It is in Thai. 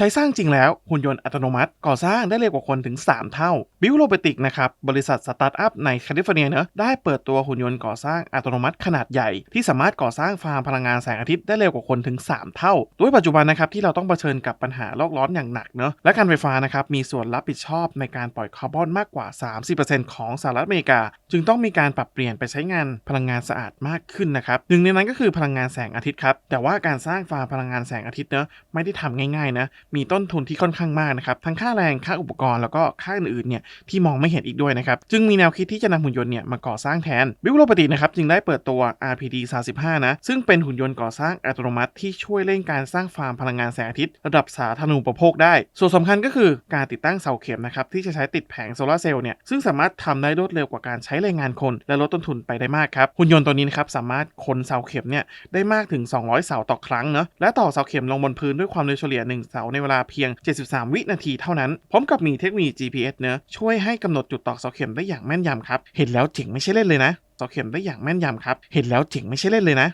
ใช้สร้างจริงแล้วหุ่นยนต์อัตโนมัติ ก่อสร้างได้เร็วกว่าคนถึง 3 เท่าบิวโรบติกนะครับ บริษัทสตาร์ทอัพในแคลิฟอร์เนียเนอะได้เปิดตัวหุ่นยนต์ก่อสร้างอัตโนมัติขนาดใหญ่ ที่สามารถก่อสร้างฟาร์มพลังงานแสงอาทิตย์ได้เร็วกว่าคนถึง 3 เท่า โดยปัจจุบันนะครับที่เราต้องเผชิญกับปัญหาโลกร้อนอย่างหนักเนอะและการไฟฟ้านะครับมีส่วนรับผิดชอบในการปล่อยคาร์บอนมากกว่า 30%ของสหรัฐอเมริกา จึงต้องมีการปรับเปลี่ยนไปใช้งานพลังงานสะอาดมากขึ้นนะครับหนึ่งในนั้นก็คือพลังงานแสงอาทิตย์ครับแต่ว่าการสร้างฟาร์มพลังงานแสงอาทิตย์เนอะไม่ได้ทำง่ายๆนะมีต้นทุนที่ค่อนข้างมากนะครับทั้งค่าแรงค่าอุปกรณ์แล้วก็ค่าอื่นๆเนี่ยที่มองไม่เห็นอีกด้วยนะครับจึงมีแนวคิดที่จะนำหุ่นยนต์เนี่ยมาก่อสร้างแทนวิวโรปตินะครับจึงได้เปิดตัว RPD 35นะซึ่งเป็นหุ่นยนต์ก่อสร้างอัตโนมัติที่ช่วยเร่งการสร้างฟาร์มพลังงานแสงอาทิตย์ระดับสาธารณูปโภคได้ ส่วนสำคัญก็คือการติดตั้งเสาเข็มนะครับที่จะใช้ติดแผงโซลาร์เซลล์เนี่ยซึ่งสามารถทำได้รวดเร็วกว่าการใช้แรงงานคน และลดต้นทุนไปได้มากครับหุ่นยนต์ตัวนี้นะครับสามารถคนเสาเข็มเนี่ยได้มากถึง 200 เสาต่อครั้งเนาะและต่อเสาเข็มลงบนพื้นด้วยความเร็วเฉลี่ย1เสาในเวลาเพียง 73 วินาทีเท่านั้น พร้อมกับมีเทคโนโลยี GPS เนอะช่วยให้กำหนดจุดตอกเสาเข็มได้อย่างแม่นยำครับ เห็นแล้วเจ๋งไม่ใช่เล่นเลยนะเสาเข็มได้อย่างแม่นยำครับ เห็นแล้วเจ๋งไม่ใช่เล่นเลยนะ